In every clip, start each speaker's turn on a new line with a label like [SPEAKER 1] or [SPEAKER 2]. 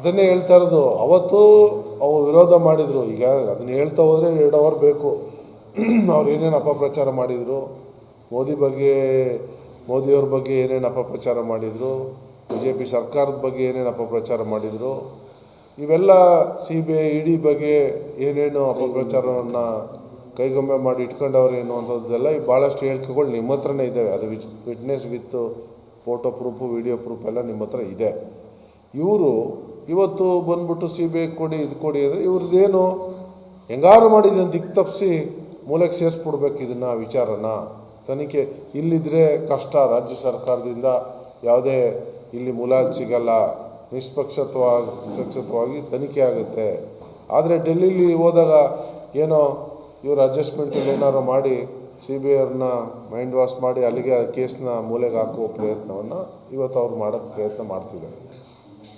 [SPEAKER 1] ಅದನ್ನೇ ಹೇಳ್ತಾ ಇರೋದು, ಅವತ್ತು ಅವು ವಿರೋಧ ಮಾಡಿದರು. ಈಗ ಅದನ್ನು ಹೇಳ್ತಾ ಹೋದರೆ ಎರಡು ಅವರ್ ಬೇಕು. ಅವ್ರು ಏನೇನು ಅಪಪ್ರಚಾರ ಮಾಡಿದರು? ಮೋದಿ ಬಗ್ಗೆ, ಮೋದಿಯವ್ರ ಬಗ್ಗೆ ಏನೇನು ಅಪಪ್ರಚಾರ ಮಾಡಿದರು? ಬಿ ಜೆ ಪಿ ಸರ್ಕಾರದ ಬಗ್ಗೆ ಏನೇನು ಅಪಪ್ರಚಾರ ಮಾಡಿದರು? ಇವೆಲ್ಲ C B I, E D ಬಗ್ಗೆ ಏನೇನು ಅಪಪ್ರಚಾರವನ್ನು ಕೈಗೊಂಬೆ ಮಾಡಿ ಇಟ್ಕೊಂಡವ್ರು ಏನು ಅಂಥದ್ದೆಲ್ಲ ಈ ಭಾಳಷ್ಟು ಹೇಳಿಕೆಗಳು ನಿಮ್ಮ ಹತ್ರನೇ ಇದ್ದಾವೆ ಅದು which witness with, photo proof, video proof ಎಲ್ಲ ನಿಮ್ಮ ಹತ್ರ ಇದೆ. ಇವರು ಇವತ್ತು ಬಂದ್ಬಿಟ್ಟು ಸಿ ಬಿ ಐ ಕೊಡಿ, ಇದು ಕೊಡಿ ಅಂದರೆ ಇವ್ರದ್ದೇನು ಹೆಂಗಾರು ಮಾಡಿ ಇದನ್ನು ದಿಕ್ಕು ತಪ್ಪಿಸಿ ಮೂಲೆಗೆ ಸೇರಿಸ್ಬಿಡ್ಬೇಕು ಇದನ್ನು ವಿಚಾರನ. ತನಿಖೆ ಇಲ್ಲಿದ್ದರೆ ಕಷ್ಟ, ರಾಜ್ಯ ಸರ್ಕಾರದಿಂದ ಯಾವುದೇ ಇಲ್ಲಿ ಮುಲಾಜ್ ಸಿಗಲ್ಲ. ನಿಷ್ಪಕ್ಷತ್ವವಾಗಿ ನಿಷ್ಪಕ್ಷತ್ವವಾಗಿ ತನಿಖೆ ಆಗುತ್ತೆ. ಆದರೆ ಡೆಲ್ಲಿಲಿ ಹೋದಾಗ ಏನೋ ಇವರು ಅಡ್ಜಸ್ಟ್ಮೆಂಟಲ್ಲಿ ಏನಾರು ಮಾಡಿ ಸಿ ಬಿ ಐವ್ರನ್ನ ಮೈಂಡ್ ವಾಶ್ ಮಾಡಿ ಅಲ್ಲಿಗೆ ಕೇಸ್ನ ಮೂಲೆಗೆ ಹಾಕುವ ಪ್ರಯತ್ನವನ್ನು ಇವತ್ತು ಅವ್ರು ಮಾಡೋಕ್ಕೆ ಪ್ರಯತ್ನ ಮಾಡ್ತಿದ್ದಾರೆ.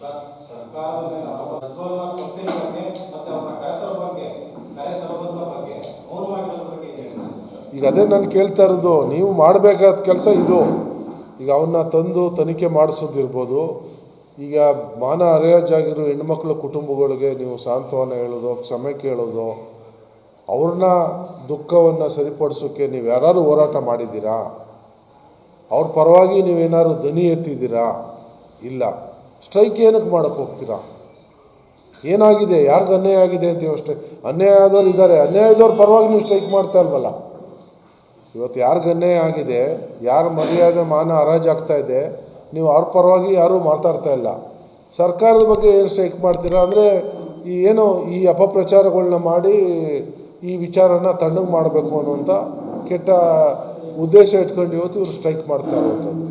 [SPEAKER 2] ಸರ್ಕಾರದ
[SPEAKER 1] ಈಗ ಅದೇ ನಾನು ಕೇಳ್ತಾ ಇರೋದು, ನೀವು ಮಾಡಬೇಕಾದ ಕೆಲಸ ಇದು. ಈಗ ಅವನ್ನ ತಂದು ತನಿಖೆ ಮಾಡಿಸೋದಿರ್ಬೋದು. ಈಗ ಮಾನ ಅರೆಯಾಜಾಗಿರೋ ಹೆಣ್ಮಕ್ಳ ಕುಟುಂಬಗಳಿಗೆ ನೀವು ಸಾಂತ್ವನ ಹೇಳೋದು, ಕ್ಷಮೆ ಕೇಳೋದು, ಅವ್ರನ್ನ ದುಃಖವನ್ನು ಸರಿಪಡಿಸೋಕ್ಕೆ ನೀವು ಯಾರು ಹೋರಾಟ ಮಾಡಿದ್ದೀರಾ? ಅವ್ರ ಪರವಾಗಿ ನೀವೇನಾದ್ರು ಧ್ವನಿ ಎತ್ತಿದ್ದೀರಾ? ಇಲ್ಲ. ಸ್ಟ್ರೈಕ್ ಏನಕ್ಕೆ ಮಾಡೋಕ್ಕೆ ಹೋಗ್ತೀರಾ? ಏನಾಗಿದೆ? ಯಾರಿಗೆ ಅನ್ಯಾಯ ಆಗಿದೆ ಅಂತೀವಿ ಅಷ್ಟೇ ಅನ್ಯಾಯ ಆದವ್ರು ಇದ್ದಾರೆ. ಅನ್ಯಾಯ ಆದವ್ರ ಪರವಾಗಿ ನೀವು ಸ್ಟ್ರೈಕ್ ಮಾಡ್ತಾ ಇಲ್ವಲ್ಲ? ಇವತ್ತು ಯಾರಿಗೆ ಅನ್ಯಾಯ ಆಗಿದೆ? ಯಾರ ಮರ್ಯಾದೆ, ಮಾನ ಹರಾಜಾಗ್ತಾ ಇದೆ? ನೀವು ಅವ್ರ ಪರವಾಗಿ ಯಾರೂ ಮಾತಾಡ್ತಾ ಇಲ್ಲ. ಸರ್ಕಾರದ ಬಗ್ಗೆ ಏನು ಸ್ಟ್ರೈಕ್ ಮಾಡ್ತೀರಾ? ಅಂದರೆ ಈ ಏನು ಈ ಅಪಪ್ರಚಾರಗಳನ್ನ ಮಾಡಿ ಈ ವಿಚಾರನ ತಣ್ಣಗೆ ಮಾಡಬೇಕು ಅನ್ನುವಂಥ ಕೆಟ್ಟ ಉದ್ದೇಶ ಇಟ್ಕೊಂಡು ಇವತ್ತು ಇವರು ಸ್ಟ್ರೈಕ್ ಮಾಡ್ತಾ ಇರುವಂಥದ್ದು.